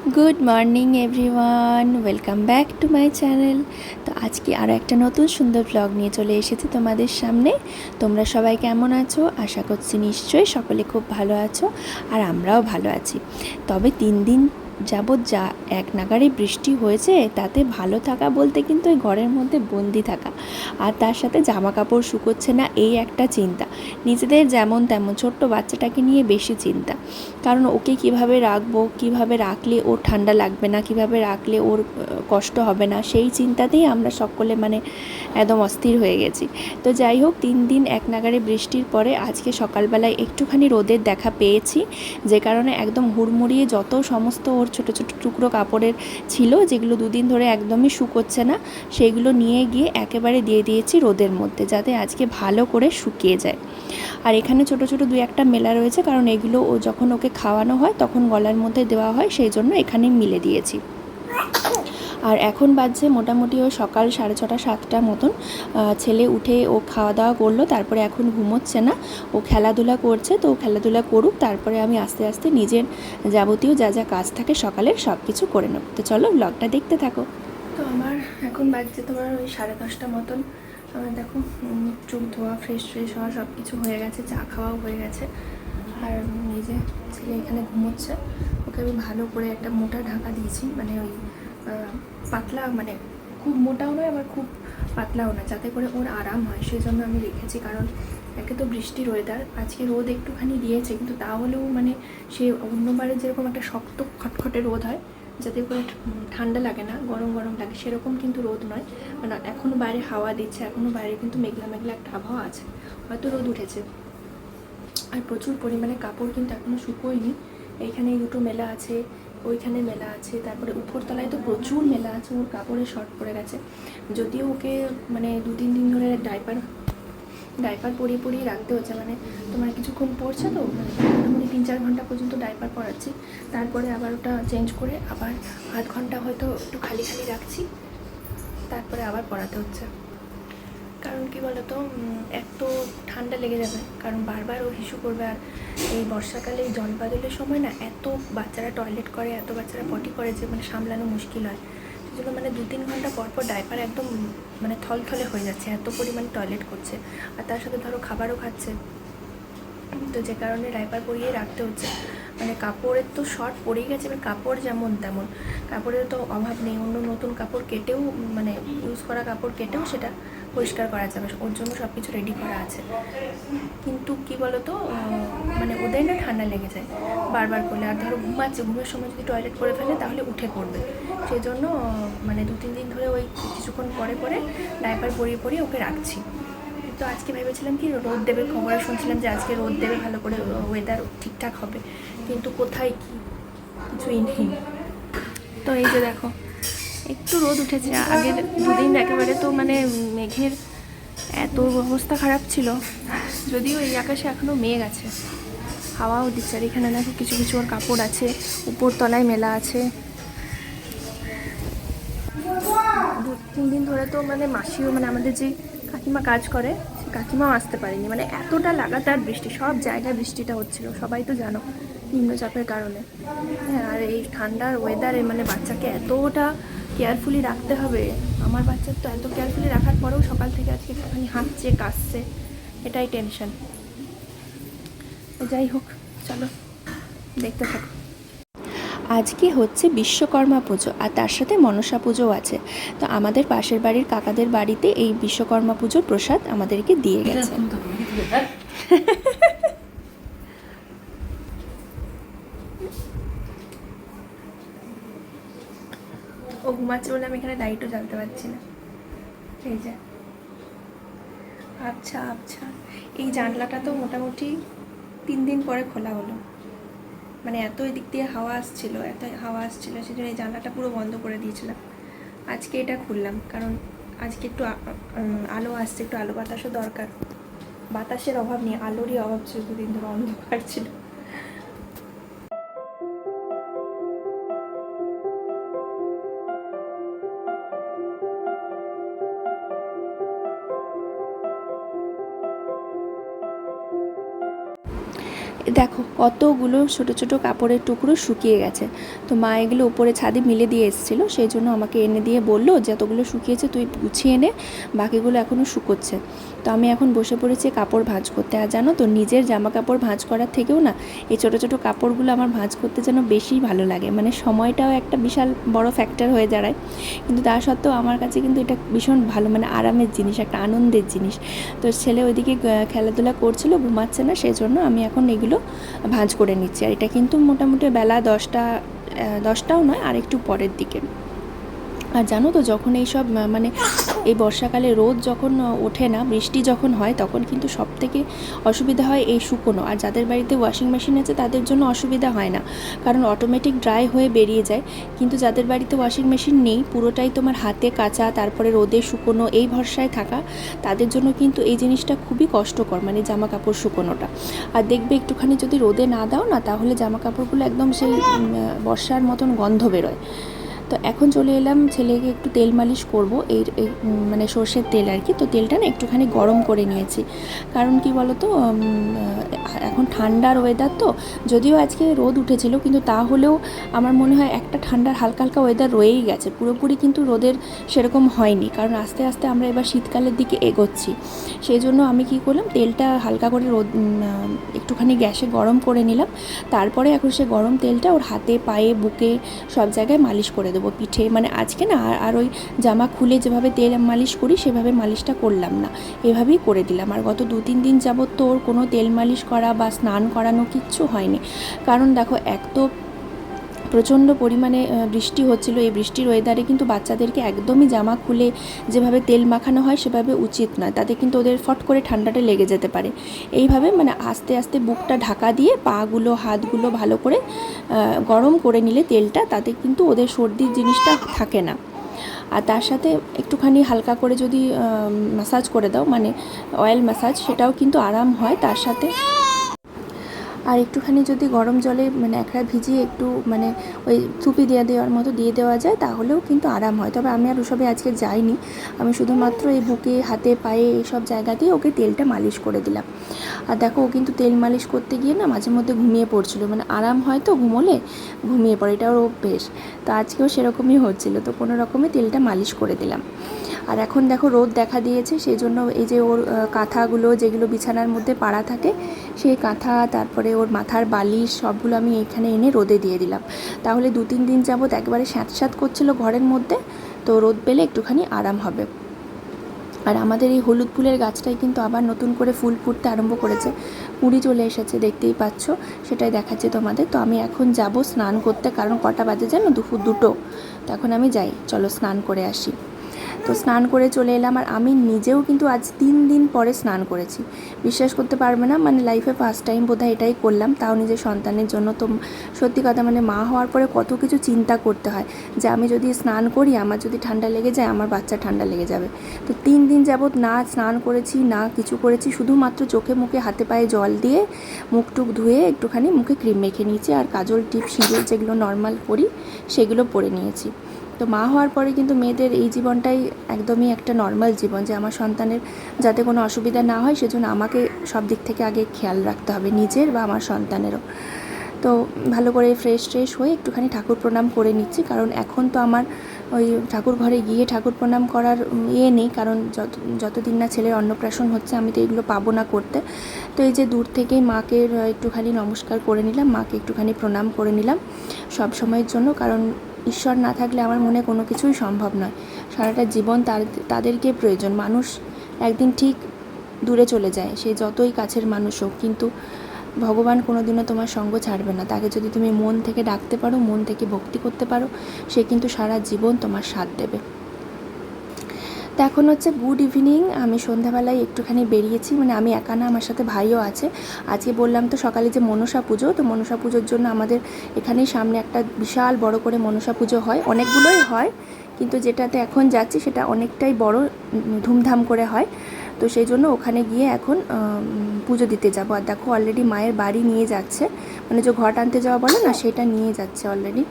Good morning everyone welcome back to my channel তো আজকে আরও একটা নতুন সুন্দর ব্লগ নিয়ে চলে এসেছি তোমাদের সামনে। তোমরা সবাই কেমন আছো? আশা করছি নিশ্চয়ই সকলে খুব ভালো আছো আর আমরাও ভালো আছি। তবে তিন দিন যাবৎ যা এক নাগারে বৃষ্টি হয়েছে, তাতে ভালো থাকা বলতে কিন্তু ওই ঘরের মধ্যে বন্দি থাকা। আর তার সাথে জামা কাপড় শুকোচ্ছে না এই একটা চিন্তা। নিজেদের যেমন তেমন, ছোট্ট বাচ্চাটাকে নিয়ে বেশি চিন্তা। কারণ ওকে কীভাবে রাখব, কীভাবে রাখলে ওর ঠান্ডা লাগবে না, কীভাবে রাখলে ওর কষ্ট হবে না, সেই চিন্তাতেই আমরা সকলে মানে একদম অস্থির হয়ে গেছি। তো যাই হোক, তিন দিন এক নাগারে বৃষ্টির পরে আজকে সকালবেলায় একটুখানি রোদের দেখা পেয়েছি। যে কারণে একদম হুড়মুড়িয়ে যত সমস্ত ওর ছোটো ছোট টুকরো কাপড়ের ছিল, যেগুলো দুদিন ধরে একদমই শুকোচ্ছে না। সেগুলো নিয়ে গিয়ে একেবারে দিয়ে দিয়েছি রোদের মধ্যে, যাতে আজকে ভালো করে শুকিয়ে যায়। আর এখানে ছোট ছোট দুই একটা মেলা রয়েছে, কারণ এগুলো ও যখন ওকে খাওয়ানো হয়, তখন গলার মধ্যে দেওয়া হয়, সেই জন্য এখানে মিলে দিয়েছি। আর এখন বাজছে মোটামুটি ওই সকাল সাড়ে ছটা, সাতটা মতন। ছেলে উঠে ও খাওয়া দাওয়া করল, তারপরে এখন ঘুমোচ্ছে না। ও খেলাধুলা করছে, তো খেলাধুলা করুক, তারপরে আমি আস্তে আস্তে নিজের যাবতীয় যা যা কাজ থাকে সকালের সব কিছু করে নেব। তো চলো ব্লগটা দেখতে থাকো। তো আমার এখন বাজছে তোমার ওই সাড়ে দশটা মতন। আমার দেখো চোখ ধোয়া ফ্রেশ ফ্রেশ হওয়া সব কিছু হয়ে গেছে, চা খাওয়াও হয়ে গেছে। আর যে ছেলে এখানে ঘুমোচ্ছে, ওকে আমি ভালো করে একটা মোটা ঢাকা দিয়েছি মানে ওই পাতলা মানে খুব মোটাও নয়, আবার খুব পাতলাও না যাতে করে ওর আরাম হয় সেই জন্য আমি রেখেছি, কারণ একে তো বৃষ্টির ওয়েদার আজকে রোদ একটুখানি দিয়েছে, কিন্তু তাহলেও মানে সে অন্যবারে যেরকম একটা শক্ত, খটখটে রোদ হয়, যাতে করে ঠান্ডা লাগে না, গরম গরম লাগে, সেরকম কিন্তু রোদ নয় মানে এখনও বাইরে হাওয়া দিচ্ছে এখনও বাইরে কিন্তু মেঘলা মেঘলা একটা আবহাওয়া আছে, হয়তো রোদ উঠেছে। আর প্রচুর পরিমাণে কাপড় কিন্তু এখনও শুকোয়নি, এইখানে দুটো মেলা আছে ওইখানে মেলা আছে, তারপরে উপরতলায় তো প্রচুর মেলা আছে, ওর কাপড়ে শর্ট পড়ে গেছে। যদিও ওকে মানে দু তিন দিন ধরে ডাইপার ডাইপার পরিয়ে পরিয়ে রাখতে হচ্ছে মানে তোমার কিছুক্ষণ পড়ছে তো মানে তিন চার ঘণ্টা পর্যন্ত ডাইপার পরাচ্ছি। তারপরে আবার ওটা চেঞ্জ করে আবার আধ ঘণ্টা হয়তো একটু খালি খালি রাখছি, তারপরে আবার পড়াতে হচ্ছে। কারণ কি বলতো এক তো ঠান্ডা লেগে যাবে, কারণ বারবার ও হিসু করবে। আর এই বর্ষাকালে জল বাদলের সময় না, এত বাচ্চারা টয়লেট করে, এত বাচ্চারা পটি করে যে মানে সামলানো মুশকিল হয়। সেজন্য মানে দু তিন ঘণ্টা পর পর ডাইপার একদম মানে থলথলে হয়ে যাচ্ছে, এত পরিমাণে টয়লেট করছে। আর তার সাথে ধরো খাবারও খাচ্ছে। তো যে কারণে ডাইপার পরিয়ে রাখতে হচ্ছে। মানে কাপড়ের তো শর্ট পড়েই গেছে, এবার কাপড় যেমন তেমন। কাপড়ের তো অভাব নেই, অন্য নতুন কাপড় কেটেও মানে ইউজ করা কাপড় কেটেও সেটা। পরিষ্কার করা যাবে, ওর জন্য সব কিছু রেডি করা আছে। কিন্তু কি বলতো মানে ওদের না ঠান্ডা লেগে যায়। বারবার করলে, আর ধরো ঘুমাচ্ছে, ঘুমের সময় যদি টয়লেট করে ফেলে, তাহলে উঠে পড়বে। সেই জন্য মানে দু তিন দিন ধরে ওই কিছুক্ষণ পরে পরে ডাইপার পরিয়ে পরিয়ে ওকে রাখছি। তো আজকে ভেবেছিলাম কি, রোদ দেবে খবরে শুনছিলাম যে আজকে রোদ দেবে, ভালো করে ওয়েদার ঠিকঠাক হবে। কিন্তু কোথায় কি, কিছুই নেই। তো এই যে দেখো একটু রোদ উঠেছে। আগের দুদিন একেবারে তো মানে মেঘের এত অবস্থা খারাপ ছিল। যদিও এই আকাশে এখনও মেঘ আছে। হাওয়াও দিচ্ছে আর এখানে দেখো কিছু কিছু ওর কাপড় আছে। উপর তলায় মেলা আছে। দু, তিন দিন ধরে তো মানে মাসিও মানে আমাদের যে কাকিমা কাজ করে, সে কাকিমাও আসতে পারেনি। মানে এতটা লাগাতার বৃষ্টি, সব জায়গায় বৃষ্টিটা হচ্ছিল, সবাই তো জানো নিম্নচাপের কারণে। হ্যাঁ আর এই ঠান্ডার ওয়েদারে মানে বাচ্চাকে এতটা কেয়ারফুলি রাখতে হবে। আমার বাচ্চার তো এত কেয়ারফুলি রাখার পরেও সকাল থেকে আজকে একটুখানি হাঁটছে কাশছে। এটাই টেনশন যাই হোক চলো দেখতে থাকো। আজকে হচ্ছে বিশ্বকর্মা পুজো আর তার সাথে মনসা পুজোও আছে। তো আমাদের পাশের বাড়ির কাকাদের বাড়িতে এই বিশ্বকর্মা পুজোর প্রসাদ আমাদেরকে দিয়ে গেছে। ও বলে আমি এখানে লাইটও জ্বালতে পারছি না। এই যে। আচ্ছা আচ্ছা। এই জানলাটা তো মোটামুটি তিন দিন পরে খোলা হলো। মানে এত এদিক দিয়ে হাওয়া আসছিল, এত হাওয়া আসছিল, সেজন্য এই জানলাটা পুরো বন্ধ করে দিয়েছিলাম। আজকে এটা খুললাম, কারণ আজকে একটু আলো আসছে, একটু আলো বাতাসও দরকার। বাতাসের অভাব নেই, আলোরই অভাব ছিল দুদিন ধরে, অন্ধকার ছিল। দেখো, কতগুলো ছোট ছোট কাপড়ের টুকরো শুকিয়ে গেছে। তো মা এগুলো উপরে ছাদে মিলে দিয়ে এসেছিল, সেই জন্য আমাকে এনে দিয়ে বলল যতগুলো শুকিয়েছে, তুই গুছিয়ে নে, বাকিগুলো এখনও শুকোচ্ছে। তো আমি এখন বসে পড়েছি কাপড় ভাঁজ করতে। আর জানো তো, নিজের জামা কাপড় ভাঁজ করার থেকেও না, এই ছোটো ছোটো কাপড়গুলো আমার ভাঁজ করতে যেন বেশি ভালো লাগে। মানে সময়টাও একটা বিশাল বড় ফ্যাক্টর হয়ে দাঁড়ায়। কিন্তু তা সত্ত্বেও আমার কাছে কিন্তু এটা ভীষণ ভালো মানে আরামের জিনিস, একটা আনন্দের জিনিস। তো ছেলে ওইদিকে খেলাধুলা করছিল, ঘুমাচ্ছে না সেই জন্য আমি এখন এগুলো ভাঁজ করে নিচ্ছি। আর এটা কিন্তু মোটামুটি বেলা দশটা দশটাও নয়, আর একটু পরের দিকে। আর জানো তো, যখন এইসব মানে এই বর্ষাকালে রোদ যখন ওঠে না, বৃষ্টি যখন হয়, তখন কিন্তু সব থেকে অসুবিধা হয় এই শুকোনো। আর যাদের বাড়িতে ওয়াশিং মেশিন আছে, তাদের জন্য অসুবিধা হয় না। কারণ অটোমেটিক ড্রাই হয়ে বেরিয়ে যায়। কিন্তু যাদের বাড়িতে ওয়াশিং মেশিন নেই, পুরোটাই তোমার হাতে কাচা, তারপরে রোদে শুকোনো, এই ভরসায় থাকা, তাদের জন্য কিন্তু এই জিনিসটা খুবই কষ্টকর মানে জামা কাপড় শুকোনোটা। আর দেখবে একটুখানি যদি রোদে না দাও না, তাহলে জামা কাপড়গুলো একদম সেই বর্ষার মতন গন্ধ বেরোয়। তো এখন চলে এলাম ছেলেকে একটু তেল মালিশ করব। এই মানে সর্ষের তেল আর কি। তো তেলটা না একটুখানি গরম করে নিয়েছি। কারণ কি বলতো এখন ঠান্ডার ওয়েদার তো। যদিও আজকে রোদ উঠেছিল, কিন্তু তাহলেও আমার মনে হয় একটা ঠান্ডার হালকা হালকা ওয়েদার রয়েই গেছে। পুরোপুরি কিন্তু রোদের সেরকম হয়নি। কারণ আস্তে আস্তে আমরা এবার শীতকালের দিকে এগোচ্ছি। সেই জন্য আমি কি করলাম, তেলটা হালকা করে রোদ একটুখানি গ্যাসে গরম করে নিলাম। তারপরে এখন সে গরম তেলটা ওর হাতে, পায়ে, বুকে সব জায়গায় মালিশ করে দেবো। পিঠে। মানে আজকে না আর আর ওই জামা খুলে যেভাবে তেল মালিশ করি, সেভাবে মালিশটা করলাম না। এভাবেই করে দিলাম। আর গত দু তিন দিন যাবত তো ওর কোনো তেল মালিশ করা বা স্নান করানো কিচ্ছু হয়নি। কারণ দেখো, এক তো প্রচণ্ড পরিমাণে বৃষ্টি হচ্ছিল। এই বৃষ্টির ওয়েদারে কিন্তু বাচ্চাদেরকে একদমই জামা খুলে যেভাবে তেল মাখানো হয় সেভাবে উচিত নয়। তাতে কিন্তু ওদের ফট করে ঠান্ডাটা লেগে যেতে পারে। এইভাবে মানে আস্তে আস্তে বুকটা ঢাকা দিয়ে পাগুলো, হাতগুলো ভালো করে গরম করে নিলে তেলটা, তাতে কিন্তু ওদের সর্দির জিনিসটা থাকে না। আর তার সাথে একটুখানি হালকা করে যদি ম্যাসাজ করে দাও মানে অয়েল ম্যাসাজ সেটাও কিন্তু আরাম হয়। তার সাথে আর একটুখানি যদি গরম জলে মানে একরা ভিজিয়ে একটু মানে ওই থুপি দিয়ে দেওয়ার মতো দিয়ে দেওয়া যায়, তাহলেও কিন্তু আরাম হয়। তবে আমি আর ওসবে আজকে যাইনি। আমি শুধুমাত্র এই বুকে, হাতে, পায়ে এইসব জায়গাতেই ওকে তেলটা মালিশ করে দিলাম। আর দেখো, ও কিন্তু তেল মালিশ করতে গিয়ে না মাঝে মধ্যে ঘুমিয়ে পড়ছিল। মানে আরাম হয় তো ঘুমোলে? ঘুমিয়ে পড়ে এটা ওর অভ্যেস তো আজকেও সেরকমই হচ্ছিল। তো কোনো রকমে তেলটা মালিশ করে দিলাম। আর এখন দেখো রোদ দেখা দিয়েছে সেই জন্য এই যে ওর কাঁথাগুলো যেগুলো বিছানার মধ্যে পাড়া থাকে, সেই কাঁথা, তারপরে ওর মাথার বালিশ সবগুলো আমি এখানে এনে রোদে দিয়ে দিলাম। তাহলে দু তিন দিন যাবত একবারে স্যাঁত স্যাঁত করছিল ঘরের মধ্যে, তো রোদ পেলে একটুখানি আরাম হবে। আর আমাদের এই হলুদ ফুলের গাছটাই কিন্তু আবার নতুন করে ফুল ফুটতে আরম্ভ করেছে। কুড়ি চলে এসেছে, দেখতেই পাচ্ছ, সেটাই দেখাচ্ছে তোমাদের। তো আমি এখন যাব স্নান করতে, কারণ কটা বাজে জানো? দুপুর দুটো। তো এখন আমি যাই, চলো স্নান করে আসি। তো স্নান করে চলে এলাম আর আমি নিজেও কিন্তু আজ তিন দিন পরে স্নান করেছি। বিশ্বাস করতে পারবে না মানে লাইফে ফার্স্ট টাইম বোধহয় এটাই করলাম, তাও নিজের সন্তানের জন্য। তো সত্যি কথা মানে মা হওয়ার পরে কত কিছু চিন্তা করতে হয়, যে আমি যদি স্নান করি, আমার যদি ঠান্ডা লেগে যায়, আমার বাচ্চা ঠান্ডা লেগে যাবে। তো তিন দিন যাবৎ না স্নান করেছি, না কিছু করেছি, শুধুমাত্র চোখে মুখে হাতে পায়ে জল দিয়ে মুখ টুক ধুয়ে একটুখানি মুখে ক্রিম মেখে নিয়েছি, আর কাজল টিপ সিঁদুর যেগুলো নর্মাল করি, সেগুলো পরে নিয়েছি। তো মা হওয়ার পরে কিন্তু মেয়েদের এই জীবনটাই একদমই একটা নর্মাল জীবন যে আমার সন্তানের যাতে কোনো অসুবিধা না হয় সেজন্য আমাকে সব দিক থেকে আগে খেয়াল রাখতে হবে, নিজের বা আমার সন্তানেরও। তো ভালো করে ফ্রেশ ট্রেশ হয়ে একটুখানি ঠাকুর প্রণাম করে নিচ্ছি, কারণ এখন তো আমার ওই ঠাকুর ঘরে গিয়ে ঠাকুর প্রণাম করার ইয়ে নেই, কারণ যত, যতদিন না ছেলের অন্নপ্রাশন হচ্ছে আমি তো এগুলো পাবো না করতে। তো এই যে দূর থেকেই মাকে একটুখানি নমস্কার করে নিলাম, মাকে একটুখানি প্রণাম করে নিলাম সব সময়ের জন্য, কারণ ঈশ্বর না থাকলে আমার মনে কোনো কিছুই সম্ভব নয়। সারাটা জীবন তার, তাদেরকে প্রয়োজন। মানুষ একদিন ঠিক দূরে চলে যায়, সে যতই কাছের মানুষ হোক, কিন্তু ভগবান কোনো দিনও তোমার সঙ্গ ছাড়বে না। তাকে যদি তুমি মন থেকে ডাকতে পারো, মন থেকে ভক্তি করতে পারো, সে কিন্তু সারা জীবন তোমার সাথ দেবে। তো এখন হচ্ছে গুড ইভিনিং। আমি সন্ধ্যাবেলায় একটুখানি বেরিয়েছি মানে আমি একা না, আমার সাথে ভাইও আছে। আজকে বললাম তো সকালে যে মনসা পুজো, তো মনসা পুজোর জন্য আমাদের এখানেই সামনে একটা বিশাল বড় করে মনসা পুজো হয়। অনেকগুলোই হয়, কিন্তু যেটাতে এখন যাচ্ছি সেটা অনেকটাই বড়, ধুমধাম করে হয়। তো সেই জন্য ওখানে গিয়ে এখন পুজো দিতে যাব। আর দেখো অলরেডি মায়ের বাড়ি নিয়ে যাচ্ছে। মানে যে ঘট আনতে যাওয়া বলে না, সেটা নিয়ে যাচ্ছে অলরেডি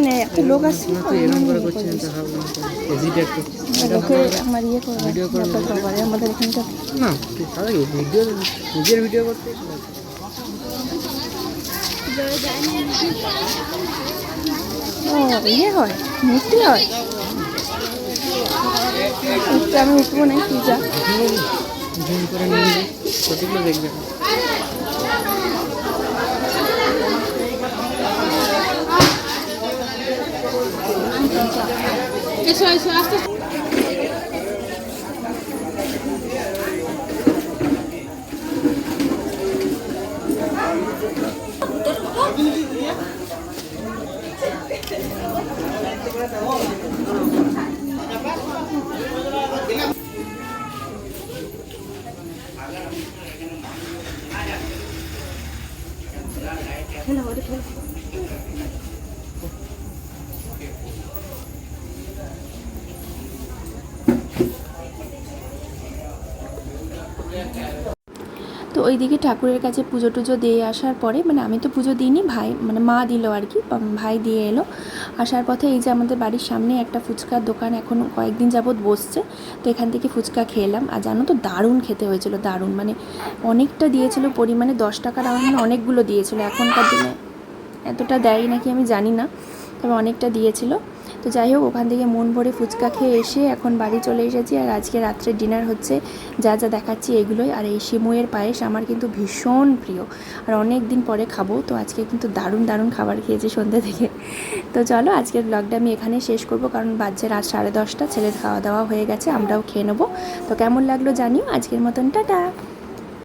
না তো ভাবলাম হেজিটেট করছি লোকে আমার ইয়ে করবে ভিডিও করে যত সবারই আমাদের এখানটা না তাহলে কি ভিডিও নিজের ভিডিও করতে ও ইয়ে হয় মূর্তি হয়? আমি উঠবো না জুম করে নিয়ে নিবি কতগুলো দেখবে তো ওইদিকে ঠাকুরের কাছে পুজো টুজো দিয়ে আসার পরে মানে আমি তো পুজো দিইনি, ভাই মানে মা দিল আর কি ভাই দিয়ে এলো। আসার পথে এই যে আমাদের বাড়ির সামনে একটা ফুচকার দোকান এখন কয়েকদিন যাবৎ বসছে, তো এখান থেকে ফুচকা খেলাম। আর জানো তো, দারুণ খেতে হয়েছিল, দারুণ। মানে অনেকটা দিয়েছিল পরিমাণে, দশ টাকার আমার মনে অনেকগুলো দিয়েছিল। এখনকার দিনে এতটা দেয় নাকি আমি জানি না, তবে অনেকটা দিয়েছিল। তো যাই হোক, ওখান থেকে মন ভরে ফুচকা খেয়ে এসে এখন বাড়ি চলে এসেছি আর আজকে রাত্রে ডিনার হচ্ছে, যা যা দেখাচ্ছি এগুলোই। আর এই সিমুয়ের পায়েস আমার কিন্তু ভীষণ প্রিয়। আর অনেক দিন পরে খাব, তো আজকে কিন্তু দারুণ দারুণ খাবার খেয়েছি সন্ধ্যে থেকে। তো চলো, আজকের ব্লগটা আমি এখানে শেষ করব, কারণ বাজছে রাত সাড়ে দশটা, ছেলের খাওয়া দাওয়া হয়ে গেছে, আমরাও খেয়ে নেব। তো কেমন লাগল জানিও, আজকের মতন, টাটা!